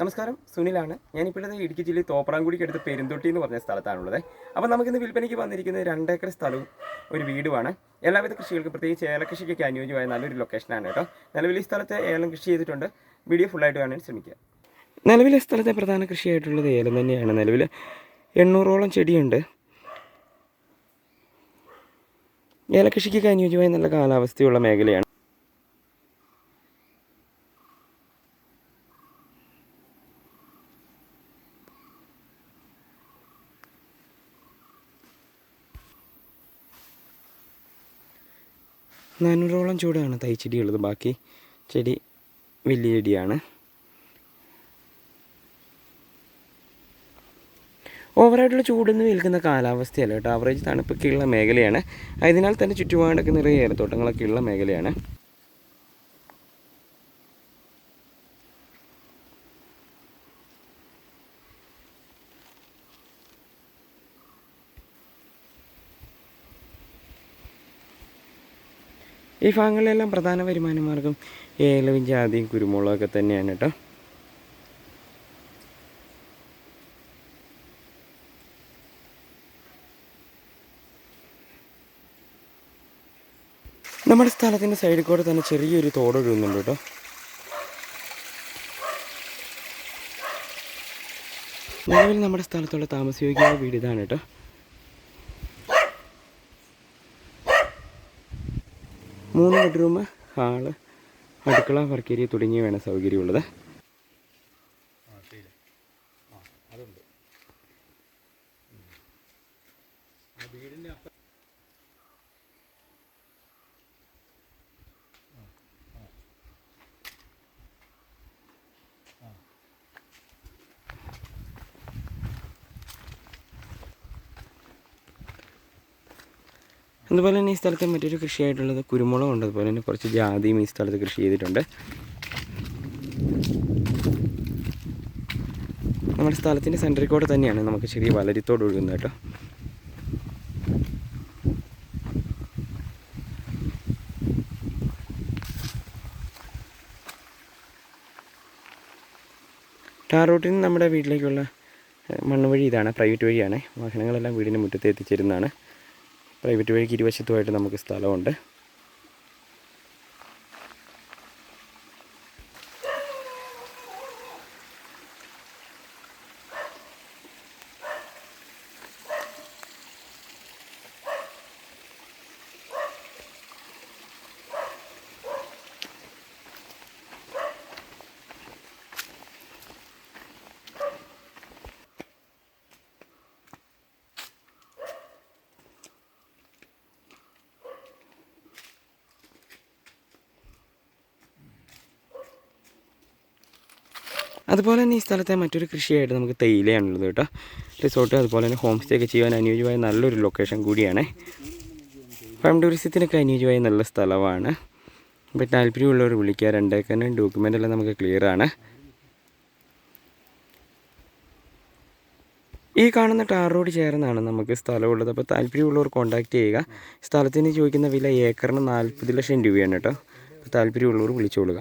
നമസ്കാരം സുനിലാണ്. ഞാൻ ഇപ്പോഴത്തെ ഇടുക്കി ജില്ലയിൽ തോപ്രാംകുടിക്ക് അടുത്ത് പെരുന്തൊട്ടി എന്ന് പറഞ്ഞ സ്ഥലത്താണുള്ളത്. അപ്പോൾ നമുക്കിന്ന് വിൽപ്പനയ്ക്ക് വന്നിരിക്കുന്നത് രണ്ടേക്കർ സ്ഥലവും ഒരു വീടുമാണ്. എല്ലാവിധ കൃഷികൾക്കും പ്രത്യേകിച്ച് ഏലകൃഷിക്കൊക്കെ അനുയോജ്യമായ നല്ലൊരു ലൊക്കേഷനാണ് കേട്ടോ. നിലവിൽ ഈ സ്ഥലത്ത് ഏലം കൃഷി ചെയ്തിട്ടുണ്ട്. വീഡിയോ ഫുള്ളായിട്ട് കാണാൻ ശ്രമിക്കുക. നിലവിലെ സ്ഥലത്തെ പ്രധാന കൃഷിയായിട്ടുള്ളത് ഏലം തന്നെയാണ്. നിലവിൽ എണ്ണൂറോളം ചെടിയുണ്ട്. ഏലകൃഷിക്കൊക്കെ അനുയോജ്യമായ നല്ല കാലാവസ്ഥയുള്ള മേഖലയാണ്. നാനൂറോളം ചൂടാണ് തൈച്ചെടിയുള്ളത്. ബാക്കി ചെടി വലിയ ചെടിയാണ്. ഓവറായിട്ടുള്ള ചൂടൊന്നും ഏൽക്കുന്ന കാലാവസ്ഥയല്ല കേട്ടോ. ആവറേജ് തണുപ്പൊക്കെയുള്ള മേഖലയാണ്. അതിനാൽ തന്നെ ചുറ്റുപാടൊക്കെ നിറയെ ഏലത്തോട്ടങ്ങളൊക്കെ ഉള്ള മേഖലയാണ്. ഈ ഭാഗങ്ങളിലെല്ലാം പ്രധാന വരുമാന മാർഗം ഏലവും ജാതിയും കുരുമുളകൊക്കെ തന്നെയാണ് കേട്ടോ. നമ്മുടെ സ്ഥലത്തിന്റെ സൈഡിൽ കൂടെ തന്നെ ചെറിയൊരു തോട് ഒഴുകുന്നുണ്ട് കേട്ടോ. നിലവിൽ നമ്മുടെ സ്ഥലത്തുള്ള താമസയോഗ്യമായ വീട് ഇതാണ് കേട്ടോ. മൂന്ന് ബെഡ്റൂം ഹാൾ അടുക്കള വർക്കേരിയ തുടങ്ങിയവയാണ് സൗകര്യമുള്ളത്. അതുപോലെ തന്നെ ഈ സ്ഥലത്തെ മറ്റൊരു കൃഷിയായിട്ടുള്ളത് കുരുമുളകുണ്ട്. അതുപോലെ തന്നെ കുറച്ച് ജാതിയും ഈ സ്ഥലത്ത് കൃഷി ചെയ്തിട്ടുണ്ട്. നമ്മുടെ സ്ഥലത്തിന്റെ സെന്ററിൽ കൂടെ തന്നെയാണ് നമുക്ക് ചെറിയ വലരിത്തോട് ഒഴുകുന്നത് കേട്ടോ. ടാർ റൂട്ടിൽ നിന്ന് നമ്മുടെ വീട്ടിലേക്കുള്ള മണ്ണ് വഴി ഇതാണ്. പ്രൈവറ്റ് വഴിയാണ്. വാഹനങ്ങളെല്ലാം വീടിന്റെ മുറ്റത്ത് എത്തിച്ചേരുന്നതാണ്. പ്രൈവറ്റ് വഴിക്ക് ഇരുവശത്തുമായിട്ട് നമുക്ക് സ്ഥലമുണ്ട്. അതുപോലെ തന്നെ ഈ സ്ഥലത്തെ മറ്റൊരു കൃഷിയായിട്ട് നമുക്ക് തേയിലയാണുള്ളത് കേട്ടോ. റിസോർട്ട് അതുപോലെ തന്നെ ഹോം സ്റ്റേ ഒക്കെ ചെയ്യാൻ അനുയോജ്യമായ നല്ലൊരു ലൊക്കേഷൻ കൂടിയാണ്. ഫാം ടൂറിസത്തിനൊക്കെ അനുയോജ്യമായ നല്ല സ്ഥലമാണ്. അപ്പോൾ താല്പര്യമുള്ളവർ വിളിക്കുക. രണ്ടേക്കറിന് ഡോക്യുമെന്റ് എല്ലാം നമുക്ക് ക്ലിയറാണ് ഈ കാണുന്ന ടാർ റോഡ് ചേർന്നാണ് നമുക്ക് സ്ഥലമുള്ളത്. അപ്പോൾ താല്പര്യമുള്ളവർ കോൺടാക്ട് ചെയ്യുക. സ്ഥലത്തിന് ചോദിക്കുന്ന വില ഏക്കറിന് നാൽപ്പത് ലക്ഷം രൂപയാണ് കേട്ടോ. താല്പര്യമുള്ളവർ വിളിച്ചോളുക.